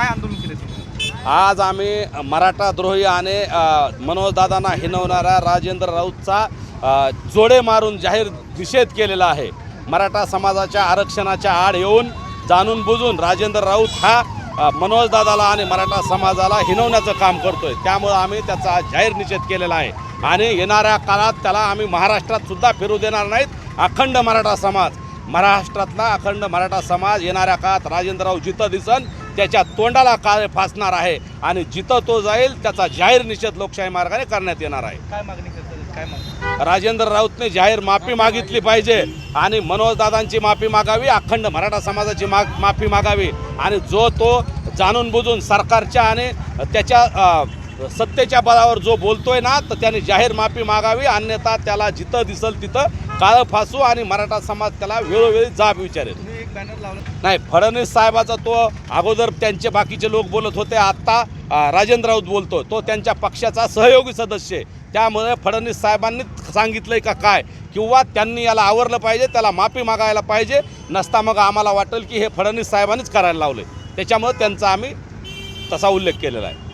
काय आंदोलन केले आज आम्ही मराठा द्रोही आणि मनोजदादांना हिनवणाऱ्या राजेंद्र राऊतचा जोडे मारून जाहीर निषेध केलेला आहे. मराठा समाजाच्या आरक्षणाच्या आड येऊन जाणून बुजून राजेंद्र राऊत हा मनोजदादाला आणि मराठा समाजाला हिनवण्याचं काम करतोय. त्यामुळं आम्ही त्याचा जाहीर निषेध केलेला आहे. आणि येणाऱ्या काळात त्याला आम्ही महाराष्ट्रात सुद्धा फिरू देणार नाहीत. अखंड मराठा समाज महाराष्ट्रातला अखंड मराठा समाज येणाऱ्या काळात राजेंद्रराव जिथं दिसन त्याच्या तोंडाला काळे फासणार आहे आणि जिथं तो जाईल त्याचा जाहीर निषेध लोकशाही मार्गाने करण्यात येणार आहे. काय मागणी करतात काय मागणी? राजेंद्र राऊतने जाहीर माफी मागितली पाहिजे आणि मनोजदादांची माफी मागावी अखंड मराठा समाजाची माग माफी मागावी आणि जो तो जाणून बुजून सरकारच्या आणि त्याच्या सत्तेच्या बळावर जो बोलतोय ना तर त्याने जाहीर माफी मागावी अन्यथा त्याला जिथं दिसल तिथं काळं फासू आणि मराठा समाज त्याला वेळोवेळी जाब विचारेल. नाही फडणवीस साहेबाचा तो अगोदर त्यांचे बाकीचे लोक बोलत होते आत्ता राजेंद्र राऊत बोलतो तो त्यांच्या पक्षाचा सहयोगी सदस्य आहे. त्यामुळे फडणवीस साहेबांनी सांगितलंय का काय? किंवा त्यांनी याला आवरलं पाहिजे त्याला माफी मागायला पाहिजे नसता मग आम्हाला वाटेल की हे फडणवीस साहेबांनीच करायला लावले. त्याच्यामुळे त्यांचा आम्ही तसा उल्लेख केलेला आहे.